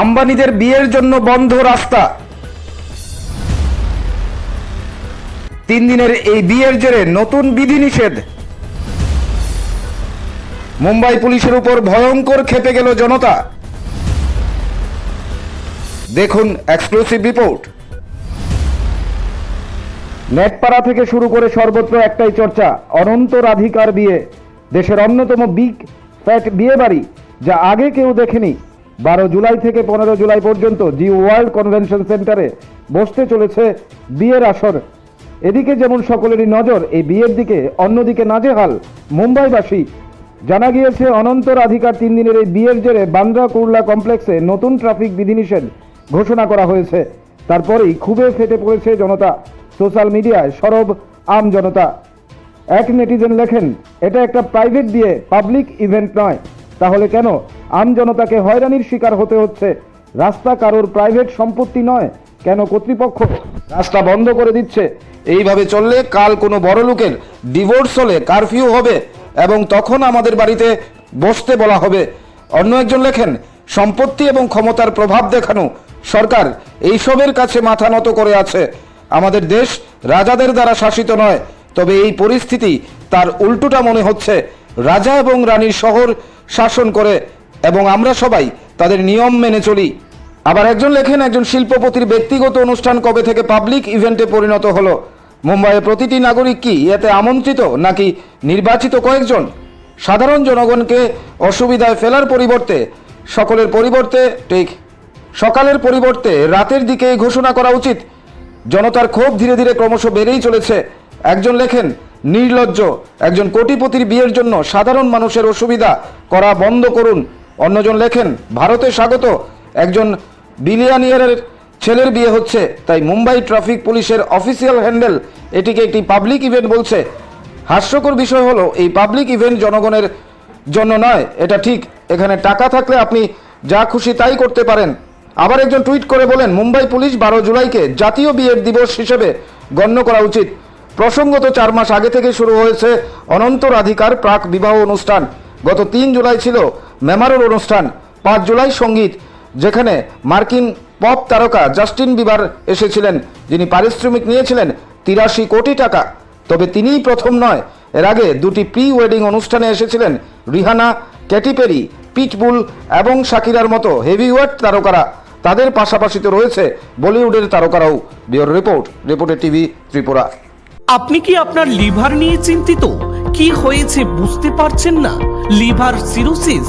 আম্বানিদের বিয়ের জন্য বন্ধ রাস্তা। তিন দিনের এই বিয়ের জেরে নতুন বিধিনিষেধ। মুম্বাই পুলিশের উপর ভয়ঙ্কর খেপে গেল জনতা। দেখুন এক্সক্লুসিভ রিপোর্ট। নেটপাড়া থেকে শুরু করে সর্বত্র একটাই চর্চা, অনন্ত রাধিকার বিয়ে। দেশের অন্যতম বিগ, ফ্যাট বিয়ে বাড়ি যা আগে কেউ দেখেনি। বারো জুলাই থেকে পনেরো জুলাই পর্যন্ত জি ওয়ার্ল্ড কনভেনশন সেন্টারে বসতে চলেছে বিয়ের আসর। এদিকে যেমন সকলেরই নজর, এই বিয়ের দিকে অন্যদিকে নাজেহাল মুম্বাইবাসী। জানা গিয়েছে অনন্ত রাধিকার তিন দিনের এই বিয়ের জেরে বান্দ্রা কুর্লা কমপ্লেক্সে নতুন ট্রাফিক বিধিনিষেধ ঘোষণা করা হয়েছে। তারপরেই খুবই ফেটে পড়েছে জনতা। সোশ্যাল মিডিয়ায় সরব আম জনতা। এক নেটিজেন লেখেন, এটা একটা প্রাইভেট বিয়ে, পাবলিক ইভেন্ট নয়। তাহলে কেন? আম জনতাকে হয়রানির শিকার হতে হচ্ছে। রাস্তা কারোর প্রাইভেট সম্পত্তি নয়। কেন কর্তৃপক্ষ রাস্তা বন্ধ করে দিচ্ছে? এইভাবে চললে কাল কোনো বড় লোকের ডিভোর্স হলে কারফিউ হবে এবং তখন আমাদের বাড়িতে বসতে বলা হবে। অন্য একজন লেখেন, সম্পত্তি এবং ক্ষমতার প্রভাব দেখানো সরকার এইসবের কাছে মাথা নত করে আছে। আমাদের দেশ রাজাদের দ্বারা শাসিত নয়, তবে এই পরিস্থিতি তার উল্টোটা মনে হচ্ছে। রাজা এবং রানীর শহর শাসন করে এবং আমরা সবাই তাদের নিয়ম মেনে চলি। আবার একজন লেখেন, একজন শিল্পপতির ব্যক্তিগত অনুষ্ঠান কবে থেকে পাবলিক ইভেন্টে পরিণত হলো? মুম্বাইয়ের প্রতিটি নাগরিক কি এতে আমন্ত্রিত নাকি নির্বাচিত কয়েকজন? সাধারণ জনগণকে অসুবিধায় ফেলার পরিবর্তে, সকলের পরিবর্তে, ঠিক, সকালের পরিবর্তে রাতের দিকে ঘোষণা করা উচিত। জনতার ক্ষোভ ধীরে ধীরে ক্রমশ বেড়েই চলেছে। একজন লেখেন নির্লজ্জ। একজন কোটিপতির বিয়ের জন্য সাধারণ মানুষের অসুবিধা করা বন্ধ করুন। অন্যজন লেখেন, ভারতে স্বাগত। একজন বিলিয়ানিয়ারের ছেলের বিয়ে হচ্ছে, তাই মুম্বাই ট্রাফিক পুলিশের অফিসিয়াল হ্যান্ডেল এটিকে একটি পাবলিক ইভেন্ট বলছে। হাস্যকর বিষয় হলো, এই পাবলিক ইভেন্ট জনগণের জন্য নয়, এটা ঠিক। এখানে টাকা থাকলে আপনি যা খুশি তাই করতে পারেন। আবার একজন টুইট করে বলেন, মুম্বাই পুলিশ বারো জুলাইকে জাতীয় বিয়ের দিবস হিসেবে গণ্য করা উচিত। প্রসঙ্গত চার মাস আগে থেকে শুরু হয়েছে অনন্ত রাধিকার প্রাক বিবাহ অনুষ্ঠান। গত তিন জুলাই ছিল মেমারোর অনুষ্ঠান, পাঁচ জুলাই সংগীত, যেখানে মার্কিন পপ তারকা জাস্টিন বিবার এসেছিলেন, যিনি পারিশ্রমিক নিয়েছিলেন তিরাশি কোটি টাকা। তবে তিনিই প্রথম নয়, এর আগে দুটি প্রি ওয়েডিং অনুষ্ঠানে এসেছিলেন রিহানা ক্যাটিপেরি, পিটবুল এবং শাকিরার মতো হেভিওয়েট তারকারা। তাদের পাশাপাশি তো রয়েছে বলিউডের তারকারাও। বিওর রিপোর্ট, রিপোর্টের টিভি ত্রিপুরা। আপনি কি আপনার লিভার নিয়ে চিন্তিত? কি হয়েছে বুঝতে পারছেন না? লিভার সিরোসিস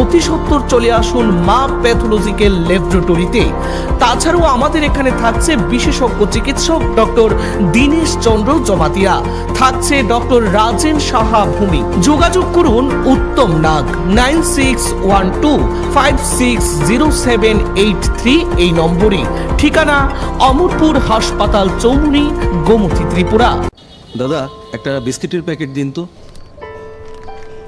অতি সত্বর চলে আসুন মা প্যাথোলজিক্যাল ল্যাবরেটরিতে। তাছাড়াও আমাদের এখানে থাকছে বিশেষজ্ঞ চিকিৎসক ডক্টর দীনেশ চন্দ্র জমাতিয়া, থাকছে ডক্টর রাজেন সাহা ভূমি। যোগাযোগ করুন Uttam Nag, nine six one two five six zero seven eight three এই নম্বরে। ঠিকানা অমরপুর হাসপাতাল চৌমুনি গোমতী ত্রিপুরা। দাদা, একটা বিস্কিটের প্যাকেট দিন তো।